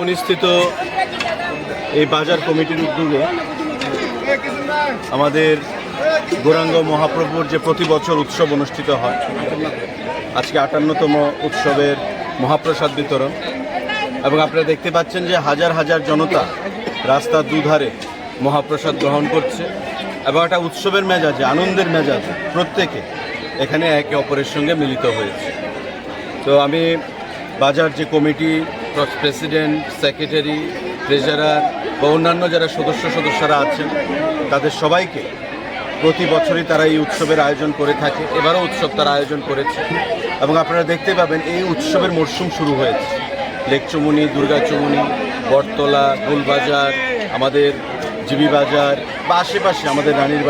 অনুষ্ঠিত এই বাজার কমিটির উদ্যোগে আমাদের গৌরাঙ্গ মহাপ্রভুর যে প্রতি বছর উৎসব অনুষ্ঠিত হয়, আজকে আটান্নতম উৎসবের মহাপ্রসাদ বিতরণ। এবং আপনারা দেখতে পাচ্ছেন যে হাজার হাজার জনতা রাস্তার দুধারে মহাপ্রসাদ গ্রহণ করছে। এবং একটা উৎসবের মেজাজে, আনন্দের মেজাজে প্রত্যেকে এখানে একে অপরের সঙ্গে মিলিত হয়েছে। তো আমি বাজার যে কমিটি প্রেসিডেন্ট, সেক্রেটারি, ট্রেজারার বা অন্যান্য যারা সদস্য সদস্যরা আছেন, তাদের সবাইকে প্রতি বছরই তারা এই উৎসবের আয়োজন করে থাকে। এবারও উৎসব তারা আয়োজন করেছে। এবং আপনারা দেখতে পাবেন, এই উৎসবের মরশুম শুরু হয়েছে। লেকচুমুনি দুর্গাচুমুনি বটতলা, গোলবাজার, আমাদের জিবি বাজার বা আশেপাশে আমাদের রানীর